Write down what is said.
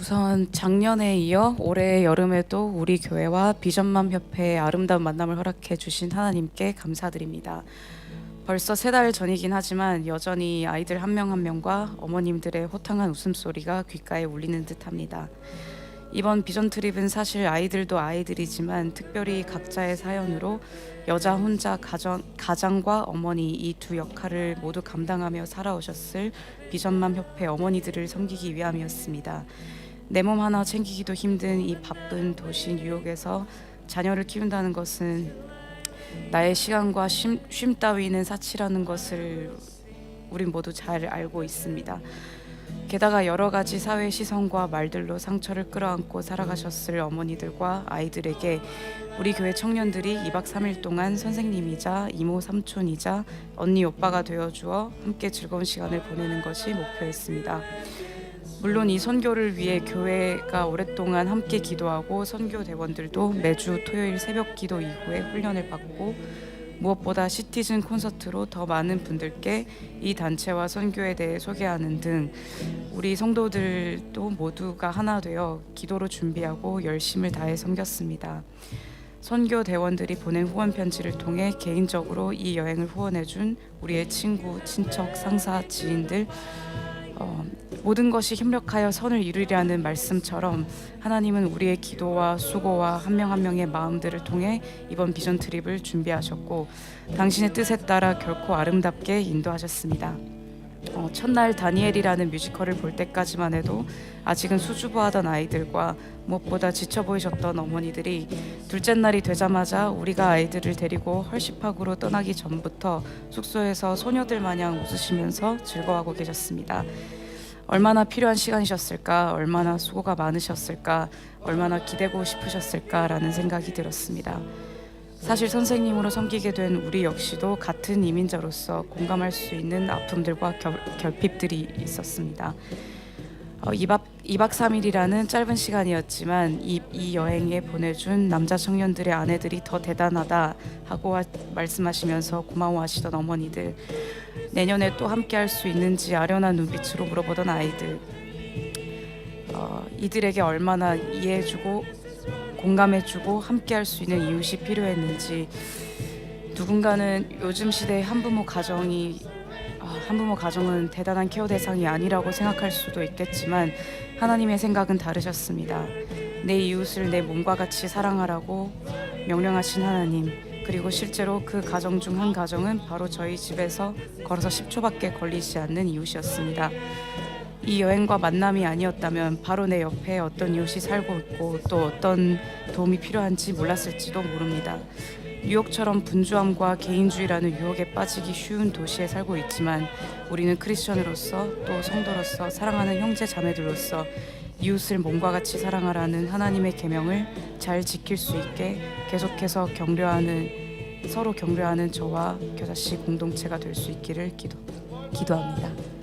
우선 작년에 이어 올해 여름에도 우리 교회와 비전맘 협회의 아름다운 만남을 허락해 주신 하나님께 감사드립니다. 벌써 세 달 전이긴 하지만 여전히 아이들 한 명 한 명과 어머님들의 호탕한 웃음소리가 귓가에 울리는 듯합니다. 이번 비전 트립은 사실 아이들도 아이들이지만 특별히 각자의 사연으로 여자 혼자 가정, 가장과 어머니 이 두 역할을 모두 감당하며 살아오셨을 비전맘 협회 어머니들을 섬기기 위함이었습니다. 내 몸 하나 챙기기도 힘든 이 바쁜 도시 뉴욕에서 자녀를 키운다는 것은 나의 시간과 쉼, 쉼 따위는 사치라는 것을 우린 모두 잘 알고 있습니다. 게다가 여러 가지 사회 시선과 말들로 상처를 끌어안고 살아가셨을 어머니들과 아이들에게 우리 교회 청년들이 2박 3일 동안 선생님이자 이모 삼촌이자 언니 오빠가 되어 주어 함께 즐거운 시간을 보내는 것이 목표였습니다. 물론 이 선교를 위해 교회가 오랫동안 함께 기도하고 선교 대원들도 매주 토요일 새벽 기도 이후에 훈련을 받고 무엇보다 시티즌 콘서트로 더 많은 분들께 이 단체와 선교에 대해 소개하는 등 우리 성도들도 모두가 하나 되어 기도로 준비하고 열심을 다해 섬겼습니다. 선교 대원들이 보낸 후원 편지를 통해 개인적으로 이 여행을 후원해 준 우리의 친구, 친척, 상사, 지인들 어, 모든 것이 협력하여 선을 이루리라는 말씀처럼 하나님은 우리의 기도와 수고와 한명한 명의 마음들을 통해 이번 비전 트립을 준비하셨고 당신의 뜻에 따라 결코 아름답게 인도하셨습니다. 어, 첫날 다니엘이라는 뮤지컬을 볼 때까지만 해도 아직은 수줍어하던 아이들과 무엇보다 지쳐 보이셨던 어머니들이 둘째 날이 되자마자 우리가 아이들을 데리고 헐시팍으로 떠나기 전부터 숙소에서 소녀들 마냥 웃으시면서 즐거워하고 계셨습니다. 얼마나 필요한 시간이셨을까, 얼마나 수고가 많으셨을까, 얼마나 기대고 싶으셨을까라는 생각이 들었습니다. 사실 선생님으로 섬기게 된 우리 역시도 같은 이민자로서 공감할 수 있는 아픔들과 결, 결핍들이 있었습니다. 어, 2박, 2박 3일이라는 짧은 시간이었지만 이, 이 여행에 보내준 남자 청년들의 아내들이 더 대단하다 하고 하, 말씀하시면서 고마워하시던 어머니들. 내년에 또 함께 할 수 있는지 아련한 눈빛으로 물어보던 아이들. 어, 이들에게 얼마나 이해해주고 공감해주고 함께 할 수 있는 이웃이 필요했는지. 누군가는 요즘 시대의 한부모 가정이 아, 한부모 가정은 대단한 케어 대상이 아니라고 생각할 수도 있겠지만 하나님의 생각은 다르셨습니다. 내 이웃을 내 몸과 같이 사랑하라고 명령하신 하나님 그리고 실제로 그 가정 중 한 가정은 바로 저희 집에서 걸어서 10초밖에 걸리지 않는 이웃이었습니다. 이 여행과 만남이 아니었다면 바로 내 옆에 어떤 이웃이 살고 있고 또 어떤 도움이 필요한지 몰랐을지도 모릅니다. 뉴욕처럼 분주함과 개인주의라는 유혹에 빠지기 쉬운 도시에 살고 있지만 우리는 크리스천으로서 또 성도로서 사랑하는 형제 자매들로서 이웃을 몸과 같이 사랑하라는 하나님의 계명을 잘 지킬 수 있게 계속해서 격려하는 서로 격려하는 저와 교사씨 공동체가 될 수 있기를 기도 기도합니다.